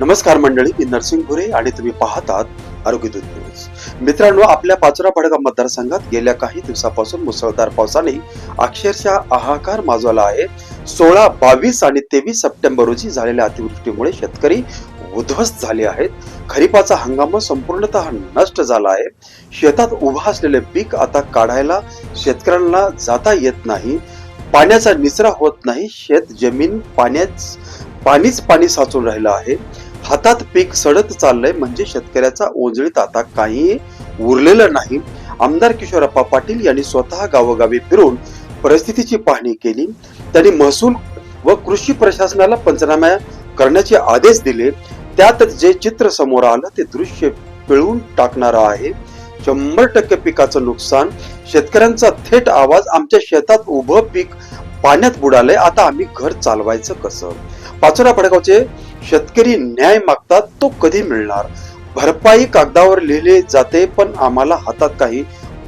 नमस्कार मंडळी मी नरसिंग भुरे आणि तुम्ही पाहतात आरोग्य दूत न्यूज. मित्रांनो आपल्या पाचोरा भडगा मतदारसंघात गेल्या काही दिवसापासून मुसळधार पावसाने अक्षरशः हाहाकार माजवला आहे. सोळा बावीस आणि तेवीस सप्टेंबर रोजी झालेल्या अतिवृष्टीमुळे शेतकरी उद्ध्वस्त झाले आहेत. खरीपाचा हंगाम संपूर्णतः नष्ट झाला आहे. शेतात उभा असलेले पीक आता काढायला शेतकऱ्यांना जाता येत नाही. पाण्याचा निचरा होत नाही. शेत जमीन पाण्याच पाणीच पाणी साचून राहिलं आहे. हातात पीक सडत चाललंय म्हणजे शेतकऱ्याचा ओंजळीत आता काही उरलेलं नाही. आमदार किशोरप्पा पाटील यांनी स्वतः गावोगावी फिरून परिस्थितीची पाहणी केली. त्यांनी महसूल व कृषी प्रशासनाला पंचनामा करण्याचे आदेश दिले. त्यात जे चित्र समोर आलं ते दृश्य पिळून टाकणारं आहे. शंभर टक्के पिकाचं नुकसान शेतकऱ्यांचा थेट आवाज आमच्या शेतात उभं पीक पाण्यात बुडालंय. आता आम्ही घर चालवायचं कसं? पाचोरा पडगावचे शेतकरी न्याय मागतात तो कधी मिळणार? भरपाई कागदावर लिहिले जाते पण आम्हाला हातात काही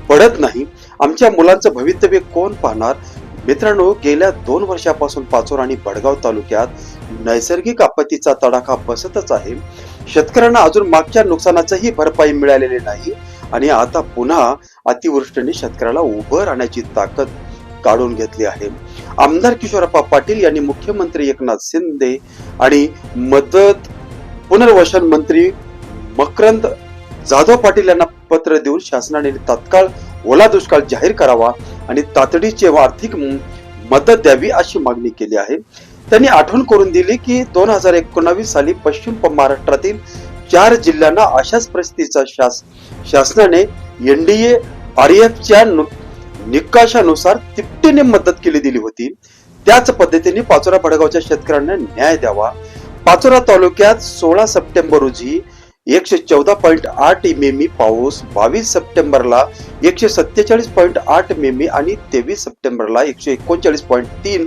पडत नाही. आमच्या मुलांचं भवितव्य कोण पाहणार? मित्रांनो गेल्या दोन वर्षापासून पाचोर आणि भडगाव तालुक्यात नैसर्गिक आपत्तीचा तडाखा बसतच आहे. शेतकऱ्यांना अजून मागच्या नुकसानाचंही भरपाई मिळालेली नाही. आणि आता पुन्हा अतिवृष्टीने शेतकऱ्याला उभं राहण्याची ताकद काढून घेतली आहे. आमदार किशोरप्पा पाटील यांनी मुख्यमंत्री एकनाथ शिंदे आणि मदत पुनर्वसन मंत्री मकरंद जाधव पाटील यांना पत्र देऊन शासनाने तात्काळ ओला दुष्काळ जाहीर करावा आणि तातडीची व आर्थिक मदत द्यावी अशी मागणी केली आहे. त्यांनी आठवण करून दिली की दोन हजार एकोणावीस साली पश्चिम महाराष्ट्रातील चार जिल्ह्यांना अशाच परिस्थितीचा शास शासनाने एनडीए आर च्या निकषानुसार तिपटीने मदत केली दिली होती. त्याच पद्धतीने पाचोरा भडगावच्या शेतकऱ्यांना न्याय द्यावा. पाचोरा तालुक्यात सोळा सप्टेंबर रोजी एकशे चौदा पॉईंट आठ मिमी पाऊस बावीस सप्टेंबरला एकशे सत्तेचाळीस पॉईंट आठ मेमी आणि तेवीस सप्टेंबरला एकशे एकोणचाळीस पॉईंट तीन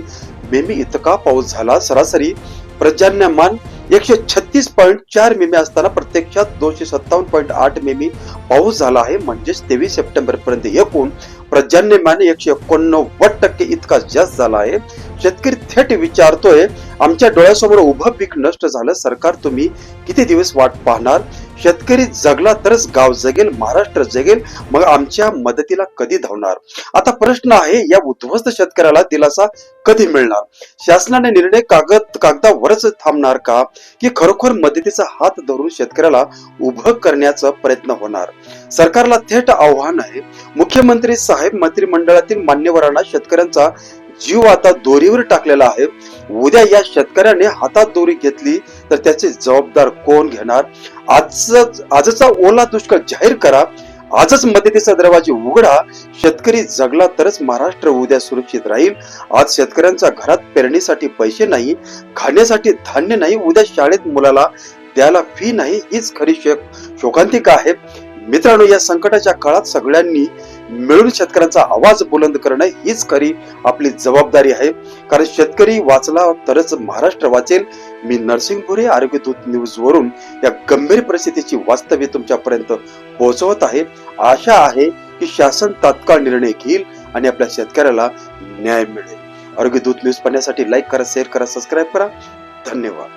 मेमी इतका पाऊस झाला. सरासरी पर्जन्यमान एकशे छत्तीस पॉईंट चार मिमी असताना प्रत्यक्षात दोनशे सत्तावन्न पॉईंट आठ मिमी पाऊस झाला आहे. म्हणजेच तेवीस सप्टेंबर पर्यंत एकूण पर्जन्यमान एकशे एकोणनव्वद टक्के इतका जास्त झाला आहे. शेतकरी थेट विचारतोय आमच्या डोळ्यासमोर उभं पीक नष्ट झालं सरकार तुम्ही किती दिवस वाट पाहणार? शेतकरी जगला तरच गाव जगेल महाराष्ट्र जगेल मग आमच्या मदतीला कधी धावणार? आता प्रश्न आहे या उद्ध्वस्त शेतकऱ्याला दिलासा कधी मिळणार? शासनाने निर्णय कागद कागदावरच थांबणार का? की खरोखर मदतीचा हात धरून शेतकऱ्याला उभं करण्याचा प्रयत्न होणार? सरकारला थेट आव्हान आहे. मुख्यमंत्री साहेब मंत्रिमंडळातील मान्यवरांना शेतकऱ्यांचा जीव आता दोरीवर टाकलेला आहे. उद्या या शेतकऱ्याने हातात दोरी घेतली तर त्याचे जबाबदार कोण घेणार? आजच आजचा ओला दुष्काळ जाहीर करा. आजच मदतीचा दरवाजे उघडा. शेतकरी जगला तरच महाराष्ट्र उद्या सुरक्षित राहील. आज शेतकऱ्यांच्या घरात पेरणीसाठी पैसे नाही खाण्यासाठी धान्य नाही उद्या शाळेत मुलाला द्यायला फी नाही हीच खरी शोकांतिका आहे. मित्रांनो या संकटाच्या काळात सगळ्यांनी मिळून शेतकऱ्यांचा आवाज बुलंद करणं हीच खरी आपली जबाबदारी आहे. कारण शेतकरी वाचला तरच महाराष्ट्र वाचेल. मी नरसिंगपुरे आरोग्य दूत न्यूज वरून या गंभीर परिस्थितीची वास्तव्य तुमच्यापर्यंत पोहोचवत आहे. आशा आहे की शासन तात्काळ निर्णय घेईल आणि आपल्या शेतकऱ्याला न्याय मिळेल. आरोग्य दूत न्यूज पाहण्यासाठी लाईक करा शेअर करा सबस्क्राईब करा. धन्यवाद.